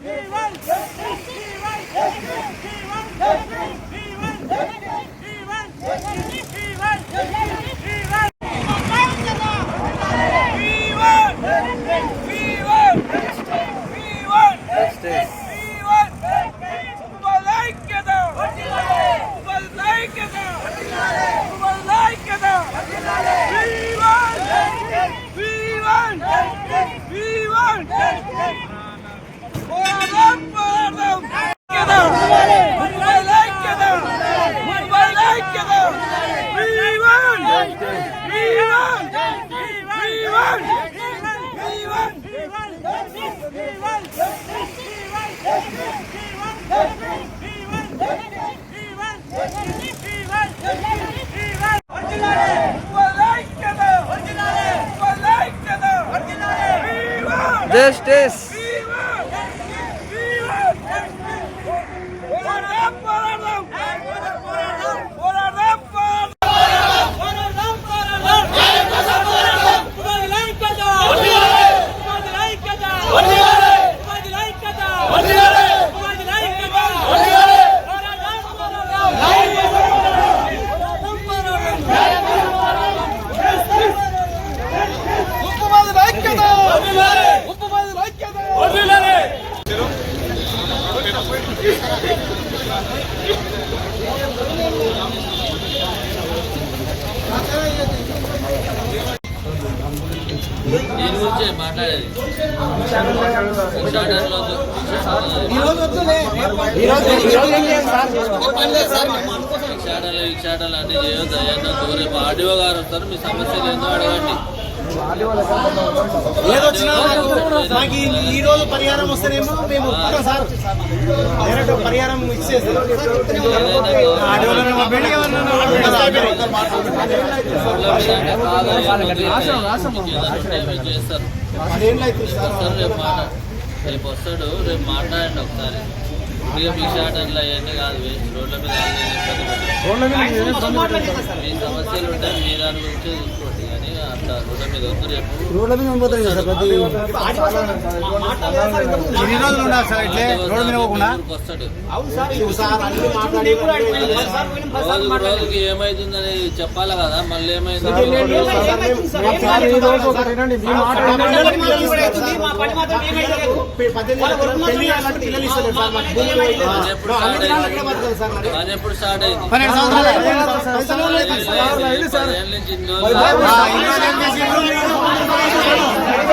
¡Viva el です。です దీని గురించే మాట్లాడేది. విశాఖలో విచారాలు విచారాలు అన్ని చేయొద్దు అయ్యా రేపు ఆడియో గారు వస్తారు మీ సమస్యలు ఏందో అడగండి? ఏదొచ్చినా మాకు ఈ- ఈ రోజు పరిహారం వస్తేనేమో మేము ఒప్పుకుంటాం సార్. డైరెక్ట్ పరిహారం ఇచ్చేస్తాం రేపు వస్తాడు రేపు మాట్లాడండి ఒకసారి ఇక మీ షాటర్లు అవన్నీ కాదు వేస్ట్ రోడ్ల మీద. మీ సమస్యలు ఉంటాయి మీ దాని గురించి చూసుకోండి. కానీ అట్లా రోడ్ల మీద వద్దు రేపు రోడ్ల మీద పోతుంది కదా సార్ ప్రతి ఎన్ని రోజులు ఉండాలి సార్ ఇట్లే రోడ్డు మీద పోకుండా? వస్తాడు. రోజు రోజుకి ఏమైతుందని చెప్పాలి కదా మళ్ళీ ఏమైంది? పిల్లలు ఇస్తారు. ఎప్పుడు స్టార్ట్ అయింది. పన్నెండు సంవత్సరాలు.